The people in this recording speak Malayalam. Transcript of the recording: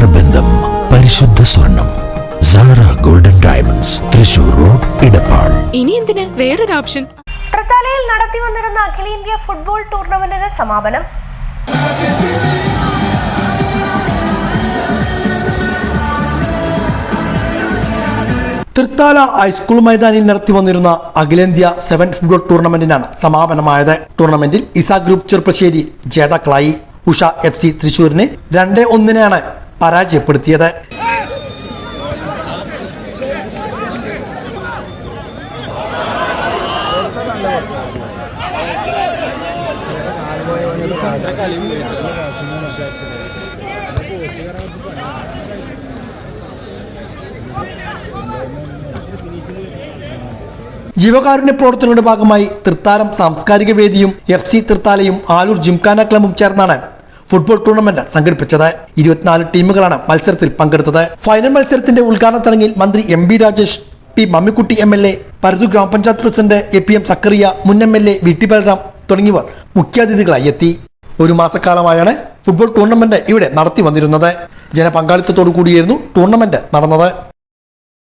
നേത്രബന്ധം പരിശുദ്ധ സ്വർണം Sara golden diamonds Thrissur road Edappal. ഇനി എന്തിന്? വേറൊരു ഓപ്ഷൻ തൃത്താലയിൽ നടത്തി വന്നിരുന്ന അഖിലേന്ത്യാ ഫുട്ബോൾ ടൂർണമെന്റിന് സമാപനം. തൃത്താല ഹൈസ്കൂൾ മൈതാനിയിൽ നടത്തി വന്നിരുന്ന അഖിലേന്ത്യാ സെവൻ ഫുട്ബോൾ ടൂർണമെന്റിനാണ് സമാപനമായത്. ടൂർണമെന്റിൽ ഇസ ഗ്രൂപ്പ് ചെറുപ്പശ്ശേരി ജേതാക്കളായി. ഉഷ എഫ് സി തൃശൂരിനെ രണ്ട് ഒന്നിനാണ് പരാജയപ്പെടുത്തിയത്. ജീവകാരുണ്യ പ്രവർത്തനങ്ങളുടെ ഭാഗമായി തൃത്താലം സാംസ്കാരിക വേദിയും എഫ് സി തൃത്താലയും ആലൂർ ജിംഖാന ക്ലബും ചേർന്നാണ്. ഫുട്ബോൾ ടൂർണമെന്റ് സംഘടിപ്പിച്ചത്. ഇരുപത്തിനാല് ടീമുകളാണ് മത്സരത്തിൽ പങ്കെടുത്തത്. ഫൈനൽ മത്സരത്തിന്റെ ഉദ്ഘാടന ചടങ്ങിൽ മന്ത്രി M B Rajesh P Mammikutty M L A പരതു ഗ്രാമപഞ്ചായത്ത് president A P M Zakariya മുൻ M L A V T Balram തുടങ്ങിയവർ മുഖ്യാതിഥികളായി എത്തി. ഒരു മാസക്കാലമായാണ് ഫുട്ബോൾ ടൂർണമെന്റ് ഇവിടെ നടത്തി വന്നിരുന്നത്. ജനപങ്കാളിത്തത്തോടു കൂടിയായിരുന്നു ടൂർണമെന്റ് നടന്നത്.